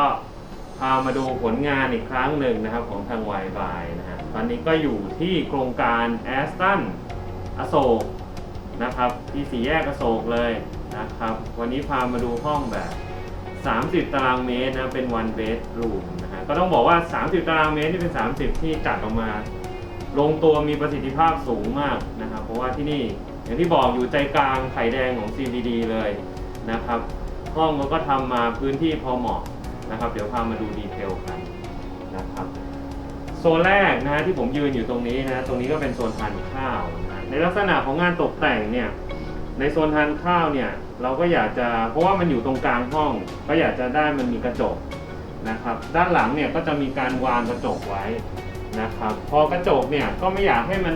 ก็พามาดูผลงานอีกครั้งหนึ่งนะครับของทาง w i f i นะฮะตอนนี้ก็อยู่ที่โครงการแอสตันอโศกนะครับที่สี่แยกอโศกเลยนะครับ วันนี้พามาดูห้องแบบ 30 ตารางเมตรนะเป็น one bedroom นะฮะก็ต้องบอกว่า 30 ตารางเมตรที่เป็น 30 ที่จัดออกมา ลงตัวมีประสิทธิภาพสูงมากนะครับเพราะว่าที่นี่อย่างที่บอกอยู่ใจกลางไข่แดงของ CBD เลยนะครับ ห้องก็ทำมาพื้นที่พอเหมาะ นะครับ เดี๋ยวพามาดูดีเทลกันนะครับ โซนแรกนะฮะที่ผมยืนอยู่ตรงนี้นะ ตรงนี้ก็เป็นโซนทานข้าวนะในลักษณะของงานตกแต่งเนี่ย ในโซนทานข้าวเนี่ย เราก็อยากจะ เพราะว่ามันอยู่ตรงกลางห้อง ก็อยากจะได้มันมีกระจกนะครับ ด้านหลังเนี่ยก็จะมีการวางกระจกไว้นะครับ พอกระจกเนี่ยก็ไม่อยากให้มัน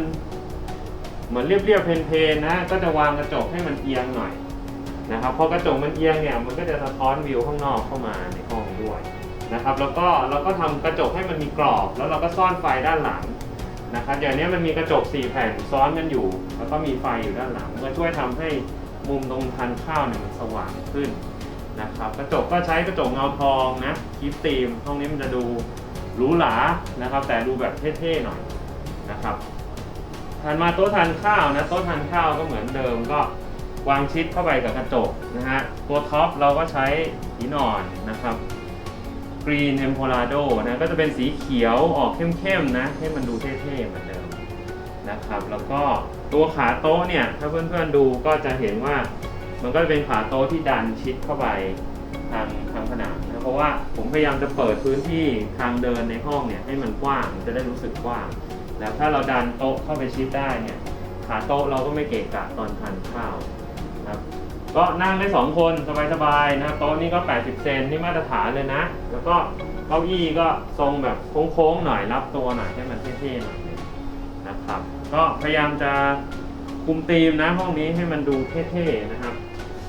เหมือนเรียบๆเพลนๆนะ ก็จะวางกระจกให้มันเอียงหน่อย นะครับพอกระจกมันเอียงเนี่ยมันก็จะสะท้อนวิวข้างนอกเข้ามาในห้องด้วยนะครับแล้วก็เราก็ทำกระจกให้มันมีกรอบ แล้วเราก็ซ่อนไฟด้านหลังนะครับอย่างนี้มันมีกระจก 4 แผ่นซ้อนกันอยู่ แล้วก็มีไฟอยู่ด้านหลังก็ช่วยทำให้มุมตรงทานข้าวเนี่ยมันสว่างขึ้นนะครับกระจกก็ใช้กระจกเงาทองนะคีฟตีมห้องนี้มันจะดูหรูหรานะครับ แต่ดูแบบเท่ๆหน่อยนะครับถัดมาโต๊ะทานข้าวนะโต๊ะทานข้าวก็เหมือนเดิมก็ วางชิดเข้าไปกับกระจกนะฮะ ตัวท็อปเราก็ใช้หินอนนะครับกรีนเ m มโพลาโดนะก็จะเป็นสีเขียวออกเข้มๆนะ ให้มันดูเท่ๆเหมือนเดิมนะครับ แล้วก็ตัวขาโต๊ะเนี่ย ถ้าเพื่อนๆดูก็จะเห็นว่ามันก็จะเป็นขาโต๊ะที่ดันชิดเข้าไปทางทางผนังนะเพราะว่าผมพยายามจะเปิดพื้นที่ทางเดินในห้องเนี่ยให้มันกว้างจะได้รู้สึกกว้างแล้วถ้าเราดันโต๊ะเข้าไปชิดได้เนี่ยขาโต๊ะเราก็ไม่เกะกะตอนทานข้าว ก็นั่งได้สองคนสบายๆนะครับโต๊ะนี่ก็ 80 เซนนี่มาตรฐานเลยนะ แล้วก็เก้าอี้ก็ทรงแบบโค้งๆหน่อยรับตัวหน่อยให้มันเท่ๆหน่อยนะครับ ก็พยายามจะคุมธีมนะห้องนี้ให้มันดูเท่ๆนะครับ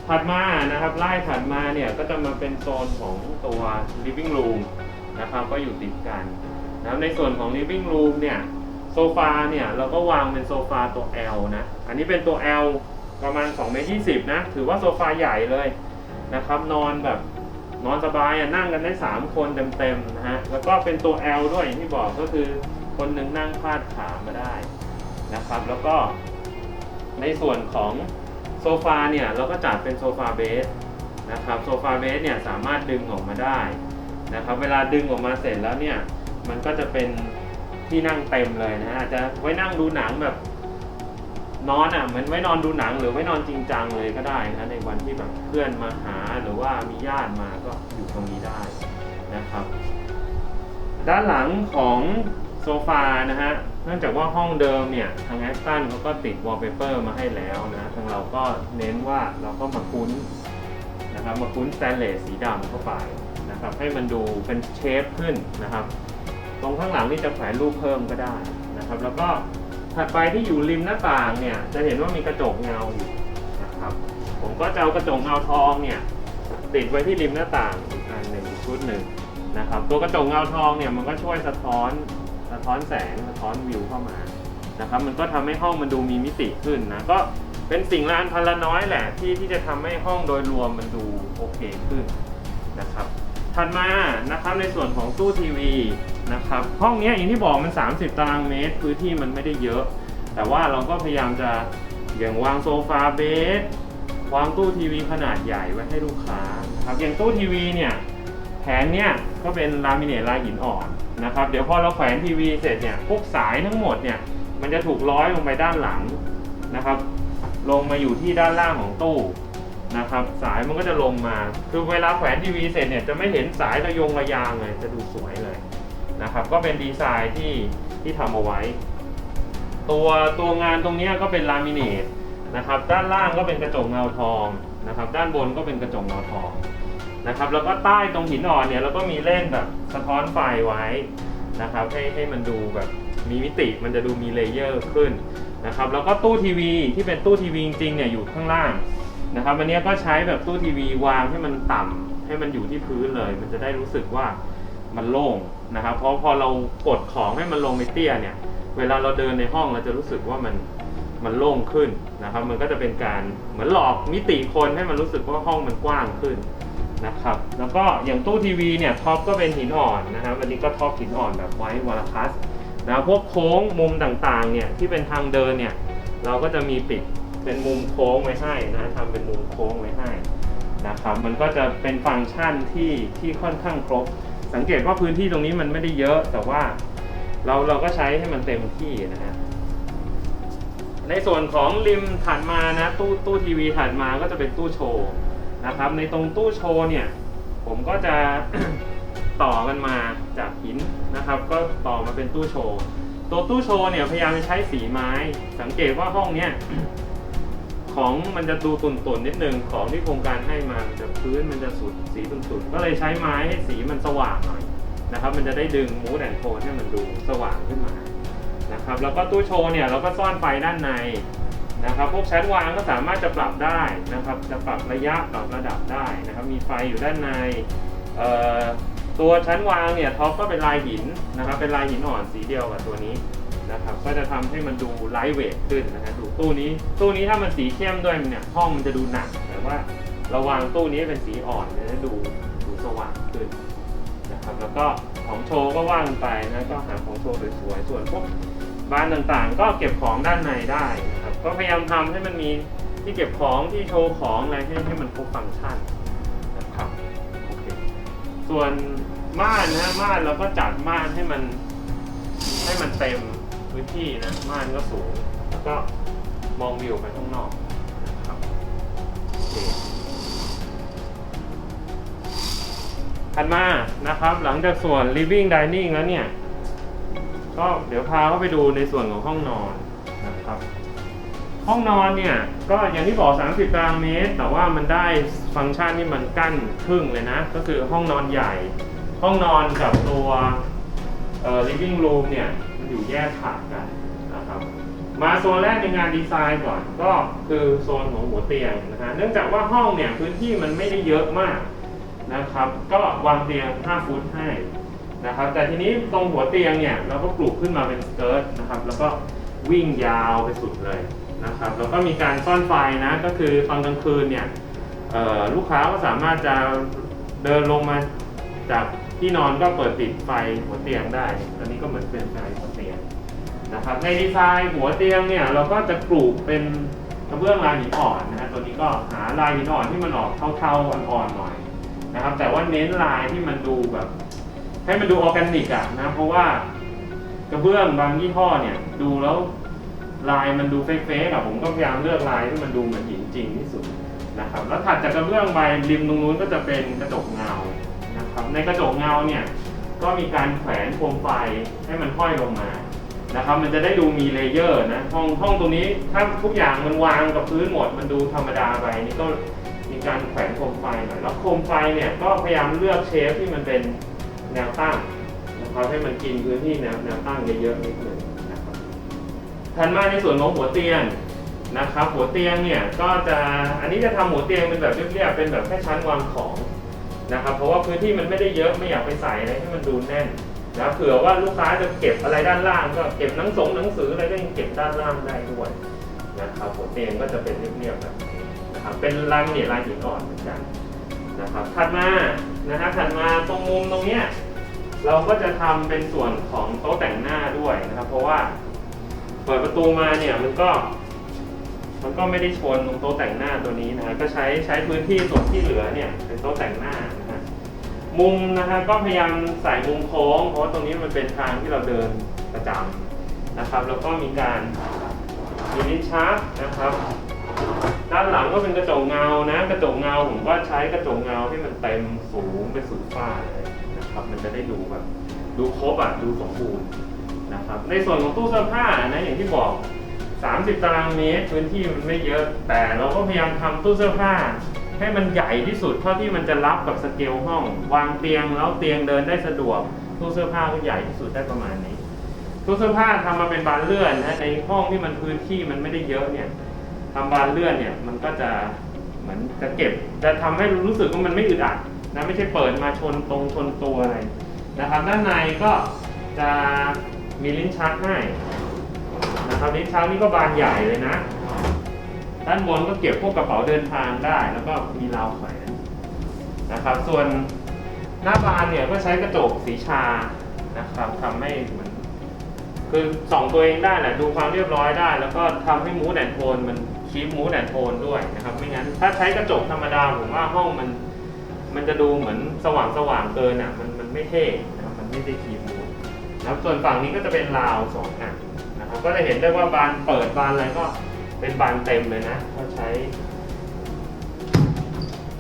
ถัดมานะครับไล่ถัดมาเนี่ยก็จะมาเป็นโซนของตัว living room นะครับก็อยู่ติดกันนะครับในส่วนของ living room เนี่ยโซฟาเนี่ยเราก็วางเป็นโซฟาตัว L นะ อันนี้เป็นตัว L ประมาณ2เมตร20นะ ถือว่าโซฟาใหญ่เลยนะครับ นอนแบบนอนสบายอะนั่งกันได้ 3 คนเต็มๆนะฮะ แล้วก็เป็นตัว L ด้วยอย่างที่บอกก็คือคนหนึ่งนั่งพาดขามาได้นะครับ แล้วก็ในส่วนของโซฟาเนี่ยเราก็จัดเป็นโซฟาเบสนะครับโซฟาเบสเนี่ยสามารถดึงออกมาได้นะครับเวลาดึงออกมาเสร็จแล้วเนี่ยมันก็จะเป็นที่นั่งเต็มเลยนะฮะอาจจะไว้นั่งดูหนังแบบ นอนอะเหมือนไว้นอนดูหนังหรือไว้นอนจริงจังเลยก็ได้นะในวันที่แบบเพื่อนมาหาหรือว่ามีญาติมาก็อยู่ตรงนี้ได้นะครับ ด้านหลังของโซฟานะฮะเนื่องจากว่าห้องเดิมเนี่ยทางแอสตันเขาก็ติดวอลเปเปอร์มาให้แล้วนะทางเราก็เน้นว่าเราก็มาคุ้นนะครับมาคุ้นสแตนเลสสีดำเข้าไปนะครับให้มันดูเป็นเชฟขึ้นนะครับ ตรงข้างหลังนี่จะแขวนรูปเพิ่มก็ได้นะครับ แล้วก็ ถัดไปที่อยู่ริมหน้าต่างเนี่ยจะเห็นว่ามีกระจกเงาอยู่นะครับ ผมก็จะเอากระจกเงาทองเนี่ยติดไว้ที่ริมหน้าต่างอันหนึ่งชุดหนึ่งนะครับ ตัวกระจกเงาทองเนี่ยมันก็ช่วยสะท้อนสะท้อนแสงสะท้อนวิวเข้ามานะครับ มันก็ทำให้ห้องมันดูมีมิติขึ้นนะก็เป็นสิ่งละอันพันละน้อยแหละที่ที่จะทำให้ห้องโดยรวมมันดูโอเคขึ้นนะครับ ถัดมานะครับในส่วนของตู้ทีวีนะครับห้องนี้อย่างที่บอกมัน 30 ตารางเมตร พื้นที่มันไม่ได้เยอะ แต่ว่าเราก็พยายามจะอย่างวางโซฟาเบสวางตู้ทีวีขนาดใหญ่ไว้ให้ลูกค้านะครับอย่างตู้ทีวีเนี่ยแผงเนี่ยก็เป็นลามิเนตลายหินอ่อนนะครับเดี๋ยวพอเราแขวนทีวีเสร็จเนี่ยพวกสายทั้งหมดเนี่ยมันจะถูกร้อยลงไปด้านหลังนะครับ ลงมาอยู่ที่ด้านล่างของตู้ นะครับ สายมันก็จะลงมา คือเวลาแขวนทีวีเสร็จเนี่ยจะไม่เห็นสายระยงระยางเลย จะดูสวยเลยนะครับ ก็เป็นดีไซน์ที่ที่ทำเอาไว้ ตัวตัวงานตรงนี้ก็เป็นลามิเนตนะครับ ด้านล่างก็เป็นกระจกเงาทองนะครับ ด้านบนก็เป็นกระจกเงาทองนะครับ แล้วก็ใต้ตรงหินอ่อนเนี่ยเราก็มีเล่นแบบสะท้อนไฟไว้นะครับให้ให้มันดูแบบมีมิติมันจะดูมีเลเยอร์ขึ้นนะครับ แล้วก็ตู้ทีวีที่เป็นตู้ทีวีจริงๆเนี่ยอยู่ข้างล่าง นะครับวันนี้ก็ใช้แบบตู้ทีวีวางให้มันต่ำให้มันอยู่ที่พื้นเลย มันจะได้รู้สึกว่ามันโล่งนะครับ เพราะพอเรากดของให้มันลงไปเตี้ยเนี่ย เวลาเราเดินในห้องเราจะรู้สึกว่ามันมันโล่งขึ้นนะครับ มันก็จะเป็นการเหมือนหลอกมิติคนให้มันรู้สึกว่าห้องมันกว้างขึ้นนะครับ แล้วก็อย่างตู้ทีวีเนี่ยท็อปก็เป็นหินอ่อนนะครับอันนี้ก็ท็อปหินอ่อนแบบไว้วาลคัสนะพวกโค้งมุมต่างๆเนี่ยที่เป็นทางเดินเนี่ยเราก็จะมีปิด เป็นมุมโค้งไว้ให้นะทำเป็นมุมโค้งไว้ให้นะครับมันก็จะเป็นฟังก์ชันที่ที่ค่อนข้างครบ สังเกตว่าพื้นที่ตรงนี้มันไม่ได้เยอะ แต่ว่าเราเราก็ใช้ให้มันเต็มที่นะฮะในส่วนของริมถัดมานะตู้ตู้ทีวีถัดมาก็จะเป็นตู้โชว์นะครับ ในตรงตู้โชว์เนี่ย ผมก็จะต่อกันมาจากหินนะครับ ก็ต่อมาเป็นตู้โชว์ตัวตู้โชว์เนี่ยพยายามจะใช้สีไม้ สังเกตว่าห้องเนี้ย ของมันจะดูตุ่นๆนิดนึงของที่โครงการให้มามันจะพื้นมันจะสุดสีตุ่นๆก็เลยใช้ไม้ให้สีมันสว่างหน่อยนะครับ มันจะได้ดึงมูดแอนโทนให้มันดูสว่างขึ้นมานะครับแล้วก็ตู้โชว์เนี่ยเราก็ซ่อนไฟด้านในนะครับพวกชั้นวางก็สามารถจะปรับได้นะครับ จะปรับระยะปรับระดับได้นะครับ มีไฟอยู่ด้านในตัวชั้นวางเนี่ยท็อปก็เป็นลายหินนะครับ เป็นลายหินอ่อนสีเดียวกับตัวนี้ นะครับก็จะทำให้มันดูไลท์เวทขึ้นนะฮะดูตู้นี้ตู้นี้ถ้ามันสีเข้มด้วยเนี่ยห้องมันจะดูหนักแต่ว่าเราวางตู้นี้เป็นสีอ่อนจะได้ดูดูสว่างขึ้นนะครับแล้วก็ของโชว์ก็ว่างไปนะก็หาของโชว์สวยๆส่วนพวกบ้านต่างๆ ก็เก็บของด้านในได้นะครับก็พยายามทำให้มันมีที่เก็บของที่โชว์ของอะไรให้ให้มันครบฟังก์ชันนะครับโอเคส่วนม่านนะม่านเราก็จัดม่านให้มันให้มันเต็ม พื้นที่นะม่านก็สูง แล้วก็มองวิวไปข้างนอกนะครับโอเคถัดมานะครับหลังจากส่วน living dining แล้วเนี่ย ก็เดี๋ยวพาเข้าไปดูในส่วนของห้องนอนนะครับ ห้องนอนเนี่ย ก็อย่างที่บอก 30ตารางเมตร แต่ว่ามันได้ฟังก์ชันที่มันกั้นครึ่งเลยนะ ก็คือห้องนอนใหญ่ ห้องนอนกับตัวเอ่อ living room เนี่ย อยู่แยกขาดกันนะครับ มาโซนแรกในงานดีไซน์ก่อนก็คือโซนของหัวเตียงนะฮะเนื่องจากว่าห้องเนี่ยพื้นที่มันไม่ได้เยอะมากนะครับ ก็วางเตียง 5 ฟุตให้นะครับแต่ทีนี้ตรงหัวเตียงเนี่ยเราก็ปลูกขึ้นมาเป็นสเกิร์ตนะครับ แล้วก็วิ่งยาวไปสุดเลยนะครับ แล้วก็มีการซ่อนไฟนะก็คือตอนกลางคืนเนี่ยลูกค้าก็สามารถจะเดินลงมา จากที่นอนก็เปิดปิดไฟหัวเตียงได้อันนี้ก็เหมือนเป็นไฟหัวเตียงนะครับในดีไซน์หัวเตียงเนี่ยเราก็จะปลูกเป็นกระเบื้องลายหินอ่อนนะฮะตัวนี้ก็หาลายหินอ่อนที่มันออกเทาๆอ่อนๆหน่อยนะครับ แต่ว่าเน้นลายที่มันดูแบบ ให้มันดูออร์แกนิกอะนะเพราะว่ากระเบื้องบางยี่ห้อเนี่ยดูแล้วลายมันดูเฟกๆอะผมก็พยายามเลือกลายที่มันดูเหมือนหินจริงที่สุดนะครับแล้วถัดจากกระเบื้องไปริมตรงนู้นก็จะเป็นกระจกเงา ครับในกระจกเงาเนี่ยก็มีการแขวนโคมไฟให้มันห้อยลงมานะครับมันจะได้ดูมีเลเยอร์นะห้องห้องตรงนี้ถ้าทุกอย่างมันวางกับพื้นหมดมันดูธรรมดาไปนี่ก็มีการแขวนโคมไฟหน่อยแล้วโคมไฟเนี่ยก็พยายามเลือกเชฟที่มันเป็นแนวตั้งนะครับให้มันกินพื้นที่แนวแนวตั้งเยอะๆนิดหนึ่งนะครับถัดมาในส่วนของหัวเตียงนะครับ หัวเตียงเนี่ยก็จะอันนี้จะทำหัวเตียงเป็นแบบเรียบๆเป็นแบบแค่ชั้นวางของ นะครับเพราะว่าพื้นที่มันไม่ได้เยอะไม่อยากไปใส่อะไรให้มันดูแน่นนะเผื่อว่าลูกค้าจะเก็บอะไรด้านล่าง ก็เก็บหนังสงหนังสืออะไรก็ยังเก็บด้านล่างได้ด้วยนะครับหัวเตียงก็จะเป็นเรียบๆแบบนี้นะครับเป็นลายเนี่ยลายหินอ่อนเหมือนกันนะครับถัดมานะฮะถัดมาตรงมุมตรงเนี้ยเราก็จะทำเป็นส่วนของโต๊ะแต่งหน้าด้วยนะครับ เพราะว่าเปิดประตูมาเนี่ยมันก็ มันก็ไม่ได้ชนตรงโต๊ะแต่งหน้าตัวนี้นะฮะก็ใช้ใช้พื้นที่ส่วนที่เหลือเนี่ยเป็นโต๊ะแต่งหน้านะฮะมุมนะฮะก็พยายามใส่มุมโค้ง เพราะว่าตรงนี้มันเป็นทางที่เราเดินประจำนะครับ แล้วก็มีการมีลิ้นชักนะครับ ด้านหลังก็เป็นกระจกเงานะ กระจกเงาผมก็ใช้กระจกเงาที่มันเต็มสูงไปสุดฝ้าเลยนะครับ มันจะได้ดูแบบดูครบอะดูสมบูรณ์นะครับ ในส่วนของตู้เสื้อผ้านะอย่างที่บอก 30 ตารางเมตรพื้นที่มันไม่เยอะ แต่เราก็พยายามทำตู้เสื้อผ้า ให้มันใหญ่ที่สุดเท่าที่มันจะรับกับสเกลห้อง วางเตียงแล้วเตียงเดินได้สะดวกตู้เสื้อผ้าก็ใหญ่ที่สุดได้ประมาณนี้ ตู้เสื้อผ้าทำมาเป็นบานเลื่อนนะในห้องที่มันพื้นที่มันไม่ได้เยอะเนี่ยทำบานเลื่อนเนี่ยมันก็จะเหมือนจะเก็บจะทำให้รู้สึกว่ามันไม่อึดอัดนะไม่ใช่เปิดมาชนตรงชนตัวอะไรนะครับด้านในก็จะมีลิ้นชักให้ นะครับลิ้นชักนี่ก็บานใหญ่เลยนะ ด้านบนก็เก็บพวกกระเป๋าเดินทางได้ แล้วก็มีราวแขวนนะครับ ส่วนหน้าบานเนี่ยก็ใช้กระจกสีชานะครับทำให้เหมือนคือส่องตัวเองได้แหละดูความเรียบร้อยได้ แล้วก็ทำให้มูดแอนโทนมันคีปมูดแอนโทนด้วยนะครับไม่งั้นถ้าใช้กระจกธรรมดาผมว่าห้องมัน มันจะดูเหมือนสว่างสว่างๆเกินอะมันมันไม่เท่นะครับมันไม่ได้คีปมูดนะครับส่วนฝั่งนี้ก็จะเป็นราวสองอันนะ ก็จะเห็นได้ว่าบานเปิดบานอะไรก็เป็นบานเต็มเลยนะก็ใช้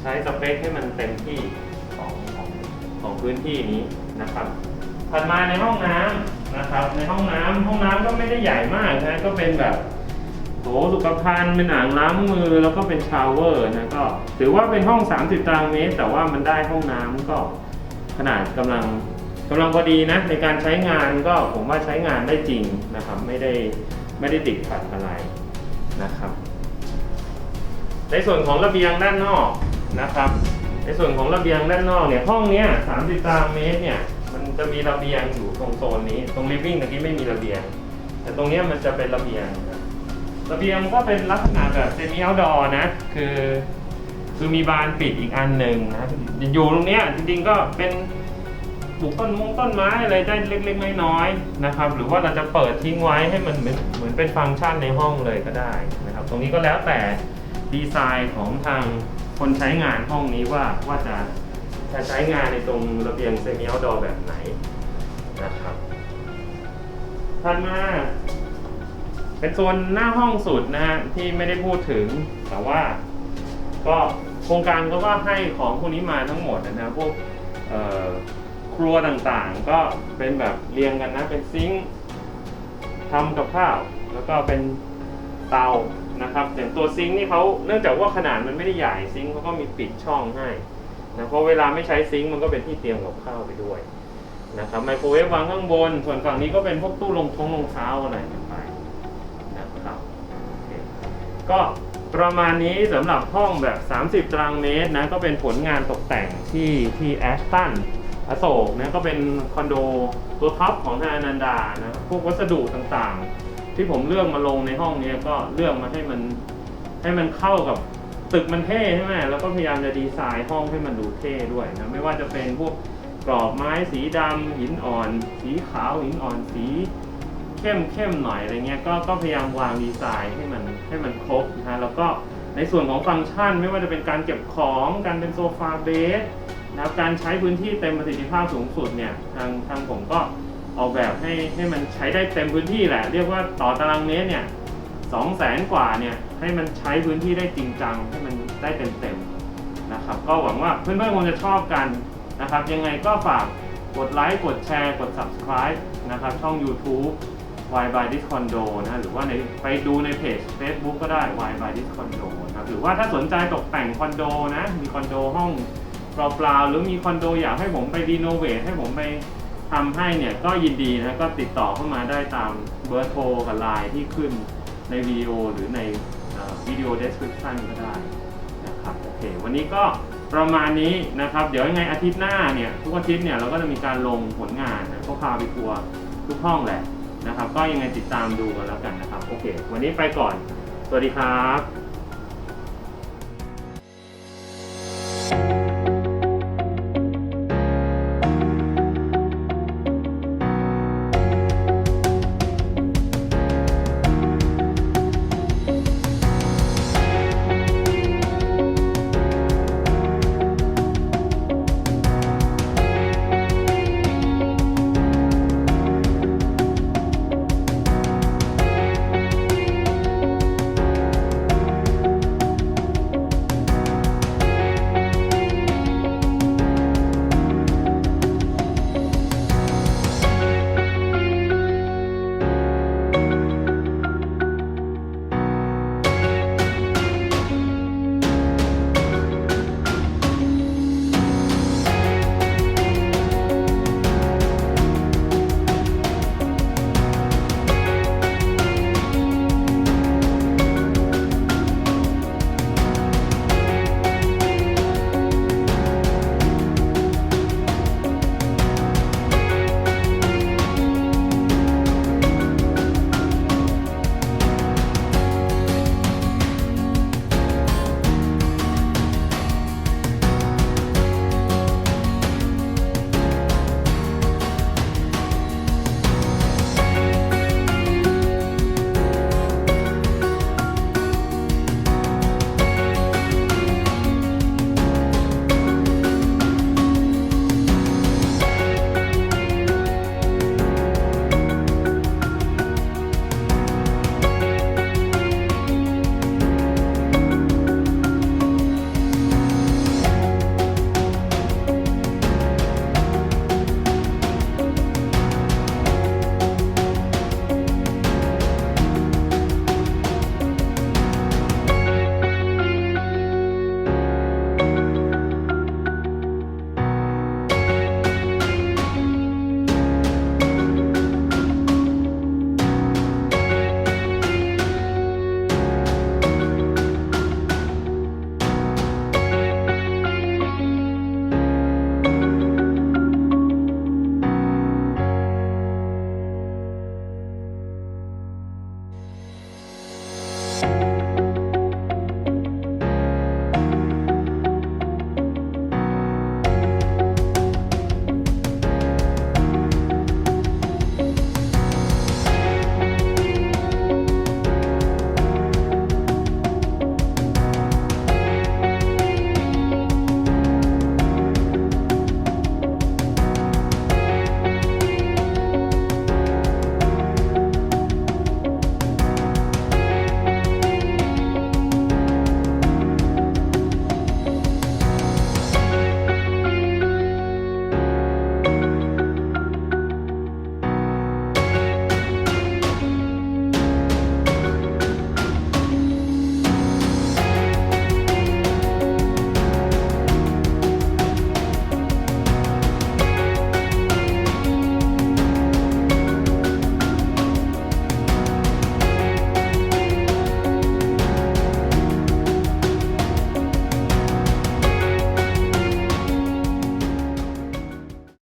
ใช้สเปคให้มันเต็มที่ของของของพื้นที่นี้นะครับถัดมาในห้องน้ำนะครับ ในห้องน้ำห้องน้ำก็ไม่ได้ใหญ่มากนะก็เป็นแบบโถสุขภัณฑ์เป็นอ่างล้างมือแล้วก็เป็นชาวเวอร์นะก็ถือว่าเป็นห้อง 30ตารางเมตร แต่ว่ามันได้ห้องน้ำก็ขนาดกำลัง กำลังพอดีนะในการใช้งานก็ผมว่าใช้งานได้จริงนะครับ ไม่ได้ไม่ได้ติดขัดอะไรนะครับ ในส่วนของระเบียงด้านนอกนะครับ ในส่วนของระเบียงด้านนอกเนี่ยห้องเนี้ย30ตารางเมตรเนี่ยมันจะมีระเบียงอยู่ตรงโซนนี้ ตรงลิฟวิ่งตะกี้ไม่มีระเบียง แต่ตรงเนี้ยมันจะเป็นระเบียงระเบียงก็เป็นลักษณะแบบเซมิเอาดอร์นะ คือ คือมีบานปิดอีกอันหนึ่งนะ อยู่ตรงเนี้ยจริงๆก็เป็น ปลูกต้นมงต้นไม้อะไรได้เล็กๆน้อยๆนะครับ หรือว่าเราจะเปิดทิ้งไว้ให้มันเหมือนเหมือนเป็นฟังก์ชันในห้องเลยก็ได้นะครับ ตรงนี้ก็แล้วแต่ดีไซน์ของทางคนใช้งานห้องนี้ว่าว่าจะจะใช้งานในตรงระเบียงเซมิเอาดอร์แบบไหนนะครับถัดมาเป็นโซนหน้าห้องสุดนะฮะที่ไม่ได้พูดถึงแต่ว่า ก็โครงการก็ว่าให้ของพวกนี้มาทั้งหมดนะพวกเอ่อ ครัวต่างๆ ก็เป็นแบบเรียงกันนะ เป็นซิงค์ทำกับข้าว แล้วก็เป็นเตานะครับอย่างตัวซิงค์นี่เขาเนื่องจากว่าขนาดมันไม่ได้ใหญ่ซิงค์เขาก็มีปิดช่องให้นะเพราะเวลาไม่ใช้ซิงค์มันก็เป็นที่เตรียมกับข้าวไปด้วยนะครับไมโครเวฟวางข้างบน ส่วนฝั่งนี้ก็เป็นพวกตู้รองท้องรองเท้าอะไรกันไปนะครับก็ประมาณนี้สำหรับห้องแบบ 30 ตารางเมตรนะก็เป็นผลงานตกแต่งที่ที่แอสตัน อโศกนะก็เป็นคอนโดตัวท็อปของทางอนันดานะพวกวัสดุต่างๆ ที่ผมเลือกมาลงในห้องนี้ก็เลือกมาให้มันให้มันเข้ากับตึกมันเท่ใช่ไหมแล้วก็พยายามจะดีไซน์ห้องให้มันดูเท่ด้วยนะไม่ว่าจะเป็นพวกกรอบไม้สีดำหินอ่อน สีขาวหินอ่อนสีเข้มเข้มหน่อยอะไรเงี้ยก็ก็พยายามวางดีไซน์ให้มันให้มันครบนะฮะแล้วก็ในส่วนของฟังก์ชันไม่ว่าจะเป็นการเก็บของการเป็นโซฟาเบส นะครับการใช้พื้นที่เต็มประสิทธิภาพสูงสุดเนี่ยทางทางผมก็ออกแบบให้ให้มันใช้ได้เต็มพื้นที่แหละ เรียกว่าต่อตารางเมตรเนี่ยสองแสนกว่าเนี่ยให้มันใช้พื้นที่ได้จริงจังให้มันได้เต็มเต็มๆนะครับก็หวังว่าเพื่อนๆคงจะชอบกันนะครับ ยังไงก็ฝากกดไลค์กดแชร์กด subscribe นะครับ ช่อง YouTube Why by this condo นะหรือว่าในไปดูในเพจ Facebook ก็ได้ Why by this condo นะครับหรือว่าถ้าสนใจตกแต่งคอนโดนะ มีคอนโดห้อง เปล่าๆหรือมีคอนโดอยากให้ผมไปรีโนเวทให้ผมไปทำให้เนี่ยก็ยินดีนะก็ติดต่อเข้ามาได้ตามเบอร์โทรกับไลน์ที่ขึ้นในวิดีโอหรือในวิดีโอ description ก็ได้นะครับโอเควันนี้ก็ประมาณนี้นะครับ เดี๋ยวยังไงอาทิตย์หน้าเนี่ยทุกอาทิตย์เนี่ยเราก็จะมีการลงผลงานนะก็พาไปทัวร์ทุกห้องแหละนะครับ ก็ยังไงติดตามดูกันแล้วกันนะครับ โอเค วันนี้ไปก่อน สวัสดีครับ